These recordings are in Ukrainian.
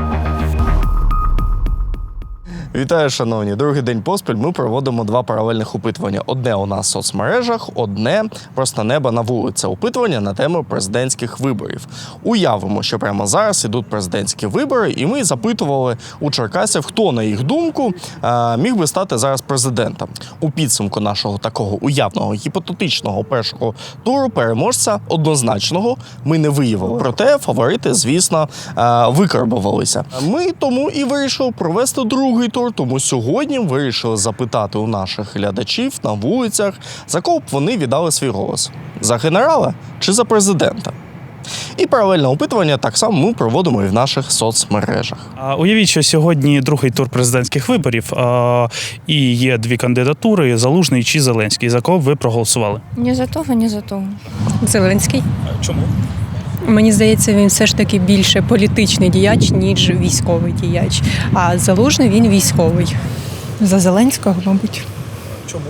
Thank you. Вітаю, шановні. Другий день поспіль ми проводимо два паралельних опитування. Одне у нас в соцмережах, одне просто неба на вулиці. Опитування на тему президентських виборів. Уявимо, що прямо зараз ідуть президентські вибори, і ми запитували у черкасів, хто на їх думку е, міг би стати зараз президентом. У підсумку нашого такого уявного гіпотетичного першого туру переможця однозначного ми не виявили. Проте фаворити, звісно, е, викарбувалися. Ми тому і вирішили провести другий тур. Тому сьогодні вирішили запитати у наших глядачів на вулицях, за кого б вони віддали свій голос: за генерала чи за президента. І паралельне опитування так само ми проводимо і в наших соцмережах. А, Уявіть, що сьогодні другий тур президентських виборів а, і є дві кандидатури: Залужний чи Зеленський. За кого б ви проголосували? Ні за того, ні за того. Зеленський. Чому? Мені здається, він все ж таки більше політичний діяч, ніж військовий діяч. А залужний він військовий. За Зеленського, мабуть. Чому?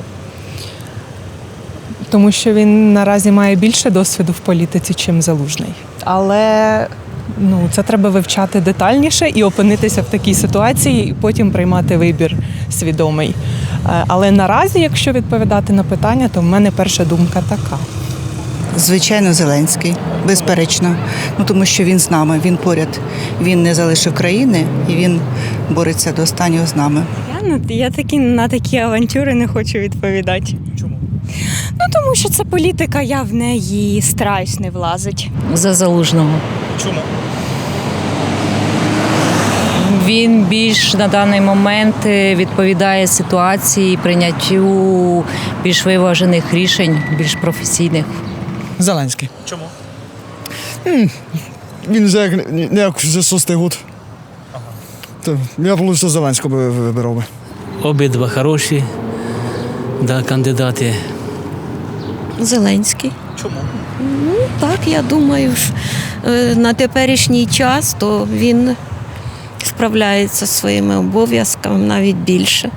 Тому що він наразі має більше досвіду в політиці, чим залужний. Але ну, це треба вивчати детальніше і опинитися в такій ситуації, і потім приймати вибір свідомий. Е, Але наразі, якщо відповідати на питання, то в мене перша думка така. Звичайно, Зеленський, безперечно. Ну тому що він з нами, він поряд. Він не залишив країни і він бореться до останнього з нами. Я, на- я такі, на такі авантюри не хочу відповідати. Чому? Ну тому що це політика, я в неї стараюсь не влазить. за залужного. Чому? Він більш на даний момент е, відповідає ситуації, прийняттю більш виважених рішень, більш професійних. Зеленський. Чому? Він вже як, не як вже шостий год. То я б лише Зеленського би вибирав би. Обидва хороші да, кандидати. Зеленський. Чому? Так, я думаю, ж, е, на теперішній час то він справляється зі своїми обов'язками навіть більше.